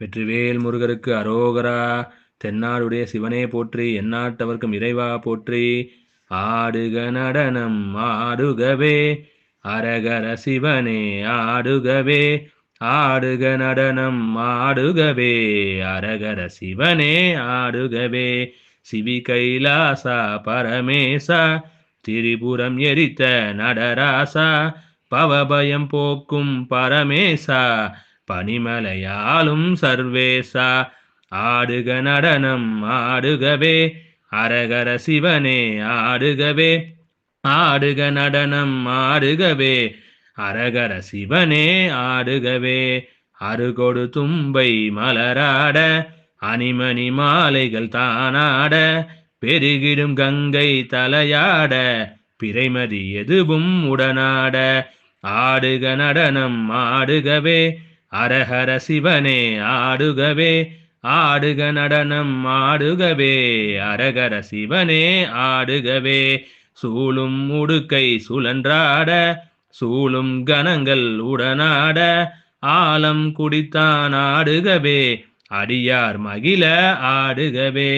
வெற்றிவேல் முருகருக்கு அரோகரா. தென்னாடுடைய சிவனே போற்றி எந்நாட்டவர்க்கும் இறைவா போற்றி. ஆடுக நடனம் ஆடுகவே அரகர சிவனே ஆடுகவே ஆடுக நடனம் ஆடுகவே அரகர சிவனே ஆடுகவே. சிவி கைலாசா பரமேசா திரிபுரம் எரித்த நடராசா பவபயம் போக்கும் பரமேசா பனிமலையாலும் சர்வேசா ஆடுக நடனம் ஆடுகவே அரகர சிவனே ஆடுகவே ஆடுக நடனம் ஆடுகவே அரகர சிவனே ஆடுகவே அருகொடு தும்பை மலராட அணிமணி மாலைகள் தானாட பெருகிடும் கங்கை தலையாட பிறைமதி எதுவும் உடனாட ஆடுக நடனம் ஆடுகவே அரஹர சிவனே ஆடுகவே ஆடுக நடனம் ஆடுகவே. அரகர சிவனே ஆடுகவே. சூழும் உடுக்கை சுழன்றாட சூழும் கணங்கள் உடனாட. ஆலம் குடித்தான் ஆடுகவே அடியார் மகிழ ஆடுகவே.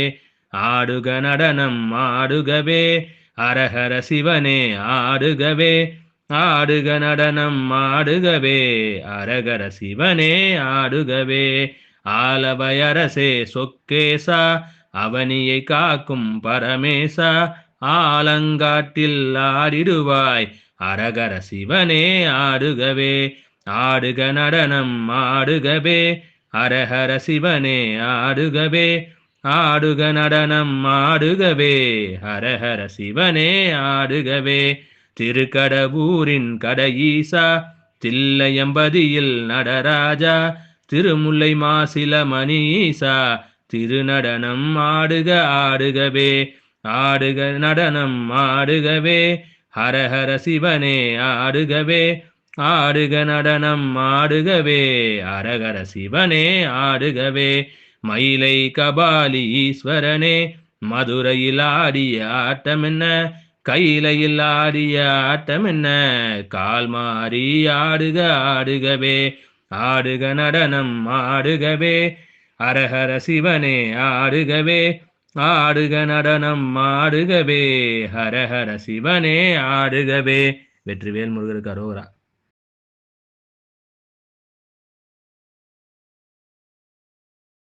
ஆடுக நடனம் ஆடுகவே அரஹர சிவனே ஆடுகவே. ஆடுக நடனம் ஆடுகவே அரகர சிவனே ஆடுகவே. ஆலவயரசே சொக்கேசா அவனியை காக்கும் பரமேசா ஆலங்காட்டில் ஆடிடுவாய் அரகர சிவனே ஆடுகவே. ஆடுக நடனம் ஆடுகவே அரஹர சிவனே ஆடுகவே. ஆடுக நடனம் ஆடுகவே ஹரஹர சிவனே ஆடுகவே. திருக்கடவூரின் கடையீசா தில்லையம்பதியில் நடராஜா திருமுல்லை மாசில மணீசா திருநடனம் ஆடுக ஆடுகவே ஆடுக நடனம் ஆடுகவே ஹரஹர சிவனே ஆடுகவே ஆடுக நடனம் ஆடுகவே அரகர சிவனே ஆடுகவே மயிலை கபாலி ஈஸ்வரனே மதுரையில் ஆடிய ஆட்டம் என்ன கையிலையில் ஆடிய ஆட்டம் என்ன? கால் மாறி ஆடுக ஆடுகவே. ஆடுக நடனம் ஆடுகவே. அரஹர சிவனே ஆடுகவே. ஆடுக நடனம் ஆடுகவே. ஹரஹர சிவனே ஆடுகவே. வெற்றிவேல் முருகருக்கு அரோரா